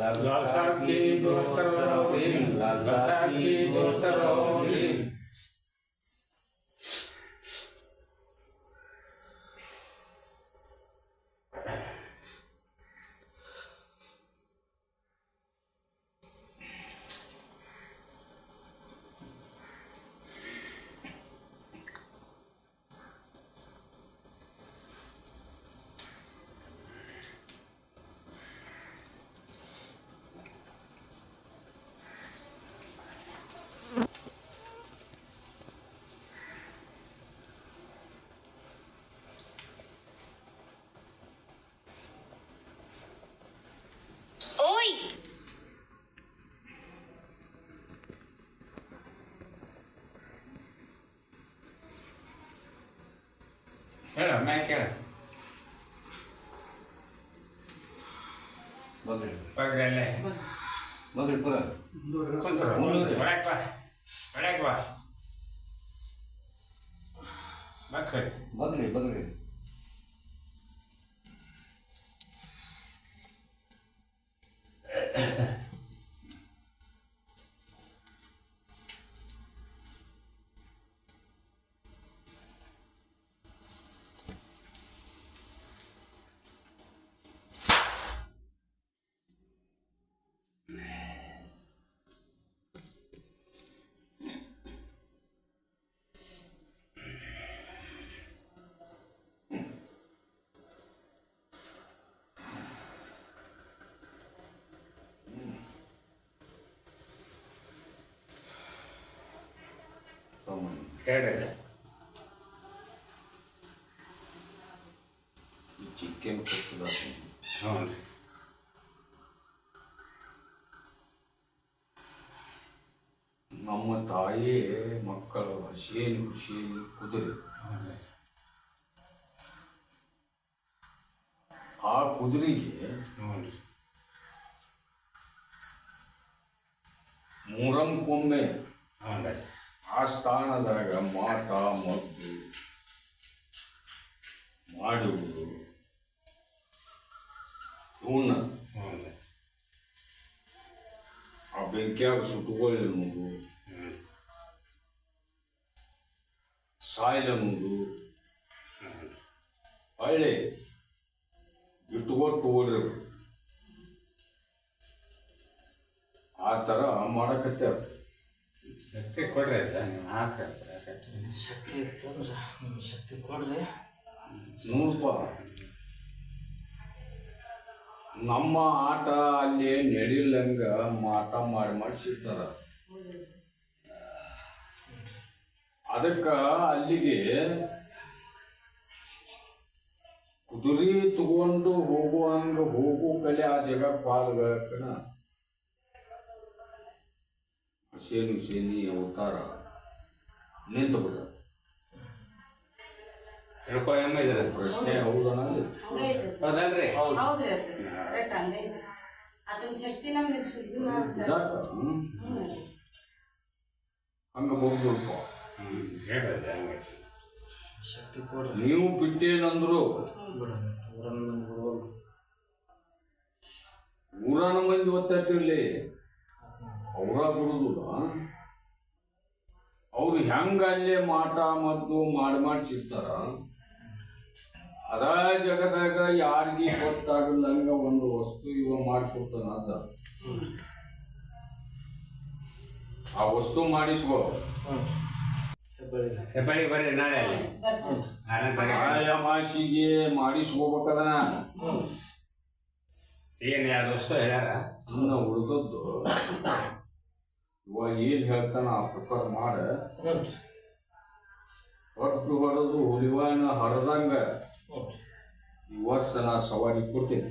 लाल साहब की दोस्त रहोगी लाल साहब की दोस्त रहोगी thế là mấy cái là பகலே மகள் புற முன்னூறு வடக்குவா வடக்குவா மக்கள் மதுரை மதுரை Yeah. ಚಿಕ್ಕನ್ ಕೊಟ್ಟದ ಹ್ಞೂ ರೀ ನಮ್ಮ ತಾಯಿ ಮಕ್ಕಳು ಹಸಿಯೇನು ಖುಷಿಯೇನು ಕುದುರೆ. ಆ ಕುದುರೆಗೆ ಹ್ಞೂ ರೀ ಆ ಸ್ಥಾನದಾಗ ಮಾಟ ಮದ್ದು ಮಾಡುವುದು ಹ್ಞೂ ಆ ಬೆಂಕಿಯಾಗ ಸುಟ್ಟುಕೊಳ್ಳಿ ಅನ್ನೋದು ಹ್ಞೂ ಸಾಯಿಲ್ ಅನ್ನೋದು ಹ್ಞೂ ರೀ ಹಳ್ಳಿ ಇಟ್ಟುಕೊಟ್ಟು ಓಡ್ರಿ ಆ ಥರ ಮಾಡಕತ್ತಾರ ಶಕ್ತಿ ಕೊಡ್ರಿ ಅಲ್ಲ ನೀವು ಹಾಕ್ತಾರೆ ಶಕ್ತಿ ಇತ್ತಂದ್ರೆ ನಿಮ್ಮ ಶಕ್ತಿ ಕೊಡ್ರಿ. ನೋಡಪ್ಪ ನಮ್ಮ ಆಟ ಅಲ್ಲಿ ನಡಿಲಂಗ ಮಾಟ ಮಾಡಿ ಮಾಡಿಸಿರ್ತಾರ. ಅದಕ್ಕ ಅಲ್ಲಿಗೆ ಕುದುರೆ ತಗೊಂಡು ಹೋಗುವಂಗ ಹೋಗು ಕಲೆ ಆ ಜಾಗ ಪಾಲ್ಗಕನ ಸೇನು ಶೇನಿ ಅವತಾರ ನಿಂತು ಬಿಡ ತಿಳ್ಕೊಯಮ್ಮ ಇದ್ರ ಪ್ರಶ್ನೆ ಹೌದಲ್ರಿ ಅಜ್ಜಿ. ಹಂಗ ಕೊಡ್ರಿ. ನೀವು ಬಿಟ್ಟೇನಂದ್ರು ಊರಾನ ಮಂದಿ ಒತ್ತಟ್ಟಿರ್ಲಿ ಅವ್ರ ಬಿಡುದಿಲ್ಲ ಅವ್ರು ಹೆಂಗ ಅಲ್ಲೇ ಮಾಟ ಮತ್ತು ಮಾಡಿ ಮಾಡ್ಸಿರ್ತಾರ ಅದ ಜಗದಾಗ ಯಾರಿಗೆ ಗೊತ್ತಾಗದಂಗ ಒಂದು ವಸ್ತು ಇವ ಮಾಡ್ಕೊಡ್ತಾನ ಅಂತ. ಆ ವಸ್ತು ಮಾಡಿಸ್ಕೋ. ಹೆಬ್ಬಳ್ಳಿ ಬರ್ರಿ ನಾಳೆ ಮಾಸಿಗೆ ಮಾಡಿಸ್ಕೋಬೇಕದನ ಏನು ಎರಡು ವರ್ಷ ಹೇಳ್ಯಾರ? ಇನ್ನ ಉಳಿದದ್ದು. ಇವ ಏನ್ ಹೇಳ್ತಾನ ಆ ಪ್ರಕಾರ ಮಾಡ. ಹೊಟ್ಟು ಹೊಡೆದು ಹುಲಿವಾನ ಹರದಂಗ ಈ ವರ್ಷ ನಾ ಸವಾರಿ ಕೊಡ್ತೀನಿ.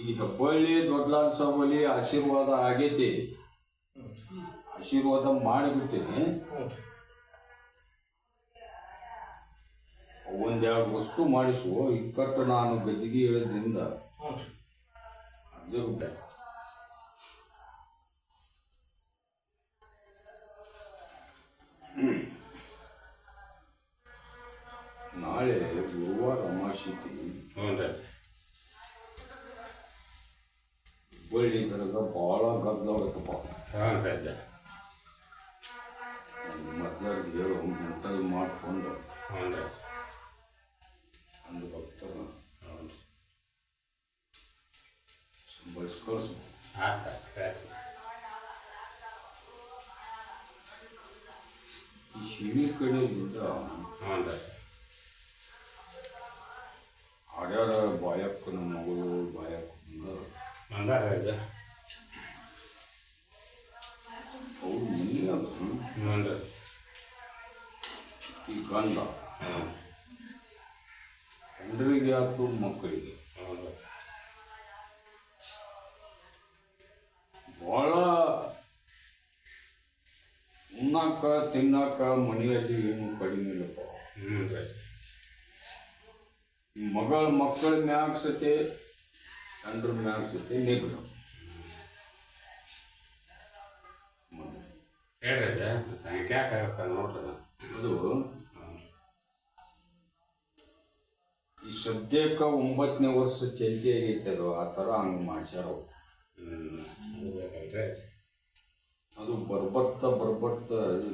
ಈ ಹೆಬ್ಬಳ್ಳಿ ದೊಡ್ಡಲಾಲ್ ಸಾಬಲ್ಲಿ ಆಶೀರ್ವಾದ ಆಗೈತಿ. ಆಶೀರ್ವಾದ ಮಾಡಿಬಿಟ್ಟಿನಿ ಒಂದೆರಡು ವಸ್ತು ಮಾಡಿಸು. ಇಕ್ಕಟ್ಟು ನಾನು ಗದ್ದಿಗೆ ಹೇಳಿದ್ರಿಂದ ಅಜ್ಜಬಿಟ್ಟೆ ನಾಳೆ ಗುರುವಾರ ಅಮಾಶಿತಿ ಹುಬ್ಬಳ್ಳಿ ಕಡೆಗೆ ಬಹಳ ಗದ್ದಲ ಹೋಯ್ತಪ್ಪ ಹೇಳು ಮೆಂಟಲ್ ಮಾಡಿಕೊಂಡು ಒಂದು ಭಕ್ತರ ಈ ಶಿವಿ ಕಡೆ ಹ್ಞೂ ಆಡ್ಯಾಡ ಹಾಡ್ಯಾರ ನಮ್ಮ ಮಗಳು ಬಾಯಕ್ಕ ಬಂದಾರ ಅವ್ರು ನೀ ಅದು. ಗಂಡ ಗಂಡರಿಗೆ ಯಾಕು ಮಕ್ಕಳಿಗೆ. ಭಾಳ ಉಣ್ಣಾಕ ತಿನ್ನಾಕ ಮನೆಯಲ್ಲಿ ಏನು ಕಡಿಮೆ ಇಲ್ಲಪ್ಪ. ಮಗಳ ಮಕ್ಕಳ ಮ್ಯಾಗ ಸತೆ ಗಂಡ್ರ ಮ್ಯಾಗ ಸತೆ ನಿಗ್ರ. ಹೇಳ್ರಿ ಆಗತ್ತೆ ನೋಡ್ರಿ ಅದು ಈ ಸದ್ಯಕ್ಕೆ ಒಂಬತ್ತನೇ ವರ್ಷ ಚಲ್ತಿ ಆಗೈತೆ ಅದು ಆ ಥರ ಹಂಗೆ ಮಾಡ್ಸ್ಯಾರ ಅದು ಬರ್ಬತ್ತ ಬರ್ಬತ್ತ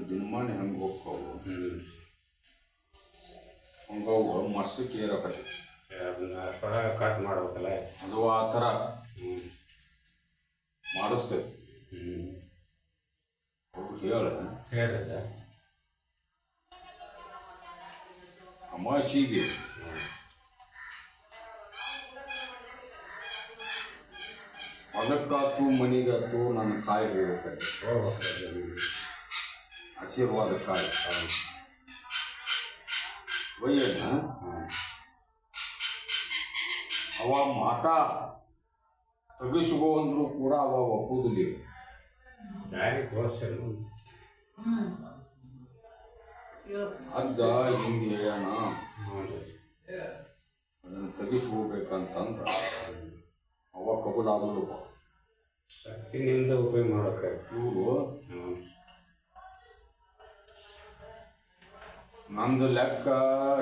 ದಿನಮಾನ ಹೆಂಗೆ ಹೋಗ್ತಾವು. ಹಂಗವು ಮಸ್ತ್ ಕೇರಕತ್ತೆ ಅದನ್ನ ಕಟ್ ಮಾಡ್ಬೇಕಲ್ಲ. ಅದು ಆ ಥರ. ಮಾಡಿಸ್ತೇವೆ. ಅವ್ರು ಹೇಳ. ಹೇಳ್ರಿ ಅಜ್ಜ. ಅದಕ್ಕಾತು ಮನಿಗಾತು ನನ್ನ ಕಾಯಿ ಬೀಳ್ತದೆ ಆಶೀರ್ವಾದ ಕಾಯಿ. ಒಯ್ಯಣ್ಣ ಅವ ಮಾಟ ತಗಿಸ್ಕೋ ಅಂದ್ರು ಕೂಡ ಅವ ಒಪ್ಪುದಿಲ್ಲ. ದಾರಿ ತೋರಿಸಿಲ್ಲ ಅಜ್ಜ ಹಿಂಗೆ ಹೇಳೋಣ. ಅದನ್ನು ತೆಗಿಸ್ಕೋಬೇಕಂತಂದ್ರ ಅವ ಕಬಲಾಗಲ್ಲಪ್ಪ ಶಕ್ತಿನಿಂದ ಉಪಯೋಗ ಮಾಡೋಕೆ ಹ್ಞೂ ನಂದು ಲೆಕ್ಕ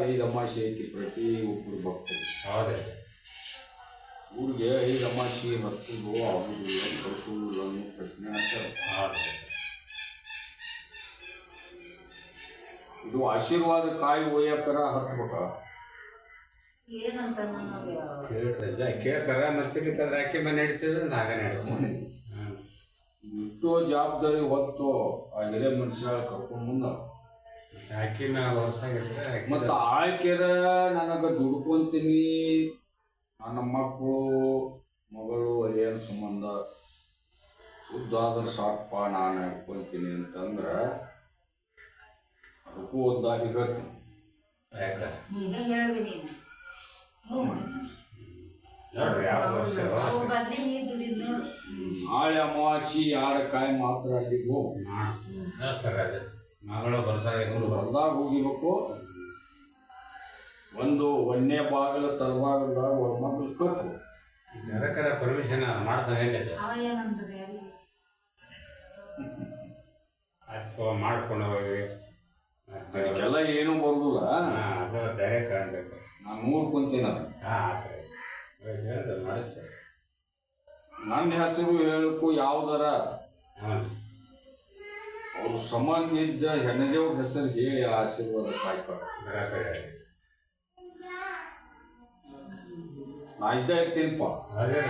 ಐದು ಅಮಾಶಿ ಐತಿ ಪ್ರತಿ ಒಬ್ಬರು ಭಕ್ತರು. ಆದರೆ ಊರಿಗೆ ಐದು ಅಮಾಶಿ ಹತ್ತು ಅವರು ಅನ್ನೋ ಪ್ರಶ್ನೆ ಇದು ಆಶೀರ್ವಾದ ಕಾಯಿ ಒಯ್ಯಾಕರ ಹತ್ಬೇಕ. ಏನಂತ ನಾವು ಕೇಳ್ರಿ ಅಜ್ಜ ಕೇಳ್ತಾರ ಮತ್ತೆ ಅದ್ರ ಅಕ್ಕಿ ಮನೆ ಎಷ್ಟೋ ಜವಾಬ್ದಾರಿ ಹೊತ್ತು ಆ ಹಿರಿಯ ಮನುಷ್ಯ ಕರ್ಕೊಂಡು ಮುಂದ ಮತ್ತ ಆಯ್ಕೆದ ನನಗ ಮತ್ತು ನನಗೆ ದುಡ್ಕೊಂತೀನಿ. ನನ್ನ ಮಕ್ಕಳು ಮಗಳು ಏನ್ ಸಂಬಂಧ ಶುದ್ಧ ಆದ್ರೆ ಸಾಕಪ್ಪ ನಾನು ಹಾಕೊಂತೀನಿ ಅಂತಂದ್ರೆ ಅದಕ್ಕೂ ಒಂದು ದಾರಿ ಹೇಳ್ತೀನಿ. ಯಾಕೆ? ನೋಡ್ರಿ ಯಾವ ವರ್ಷ ನಾಳೆ ಅಮಾವಾಸ್ಯೆ ಯಾರ ಕಾಯಿ ಮಾತ್ರ ಅಲ್ಲಿಗೆ ಹೋಗು ಸರ್ ಅದು ಮಗಳು ಬರ್ತಾರೆ ಹೊರದಾಗ ಹೋಗಿಬೇಕು ಒಂದು ಒಂದನೇ ಬಾಗಿಲ ತಳಬಾಗಲ್ದಾಗ ಒಳಮಗ್ಳು ಕಟ್ಟು ಅದಕ್ಕರ ಪರ್ಮಿಷನ್ ಮಾಡ್ತಾನೆ ಹೇಳಿದೆ ಮಾಡ್ಕೊಂಡು ಹೋಗಿ. ಅದಕ್ಕೆಲ್ಲ ಏನೂ ಬರುದಿಲ್ಲ ಹಾಂ ಅದು ಧೈರ್ಯ ಕಾಣಬೇಕು ನಾನು ಹೇಳಿದ್ರೆ ಮಾಡಿಸ್ತಾರೆ. ನನ್ನ ಹೆಸರು ಹೇಳಕ್ಕೂ ಯಾವ್ದಾರ? ಅವ್ರ ಸಂಬಂಧಿದ್ದ ಹೆಣ್ಣದೇವ್ರ ಹೆಸರು ಹೇಳಿ ಆಶೀರ್ವಾದ ಕಾಯ್ಕೊಂಡು ನಾ ಇದ್ದ ಇರ್ತೀನಪ್ಪ ಧೈರ್ಯ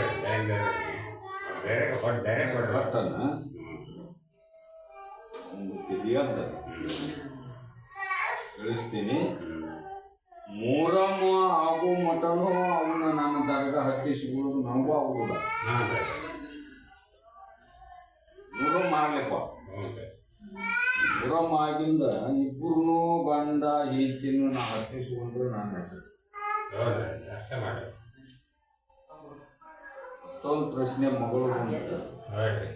ತಿಳಿಯಂತ ತಿಳಿಸ್ತೀನಿ. ಮೂರಮ್ಮ ಆಗೋ ಮಟನೂ ಅವನ್ನ ನನ್ನ ದರ್ಗ ಹತ್ತಿಸಿಕೊಳ್ಳೋದು ನನಗೂ ಆಗುವುದ ಮೂರಮ್ಮ ಆಗ್ಲಿಪ್ಪ. ಮೂರಮ್ಮ ಆಗಿಂದ ಇಬ್ಬರು ಗಂಡ ಹೆಂಡತಿನೂ ನಾ ಹತ್ತಿಸಿಕೊಂಡ್ರೆ ನನ್ನ ಹೆಸರು. ಮತ್ತೊಂದು ಪ್ರಶ್ನೆ ಮಗಳು ಬಂದಿದೆ. ಹೌದ್ರಿ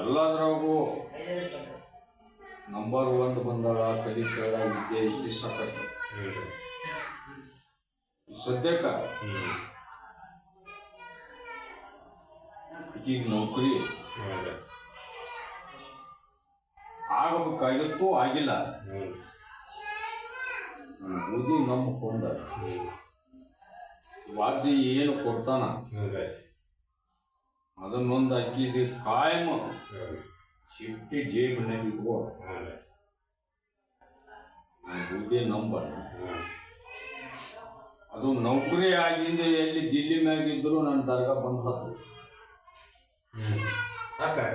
ಎಲ್ಲದ್ರಾಗೂ ನಂಬರ್ ಒನ್ ಬಂದಾಗ ಕಲಿತಾಳ ವಿದ್ಯೆ ಐತಿ ಸಾಕಷ್ಟು. ಸದ್ಯಕ್ಕೆ? ಹ್ಞೂ ನೌಕರಿ. ಆಗಬೇಕಾಗಿತ್ತು ಆಗಿಲ್ಲ. ಬುದ್ಧಿ ನಂಬಿಕೊಂಡ ವಾಜಿ ಏನು ಕೊಡ್ತಾನ? ಅದನ್ನೊಂದು ಅಕ್ಕಿ ಕಾಯಂ. ಸಿಟ್ಟಿ ಜೇಬಿನಾಗ ಇಟ್ಕೋ ಹ್ಞೂ ರೀ. ನನ್ನ ಬುದ್ಧಿ ನಂಬ ಹ್ಞೂ ಅದು ನೌಕರಿ ಆಗಿಂದ ಎಲ್ಲಿ ದಿಲ್ಲಿ ಮ್ಯಾಗ ಇದ್ರು ನನ್ನ ದರ್ಗಾ ಬಂದ್ ಹತ್ತು. ಸಾಕಾಗ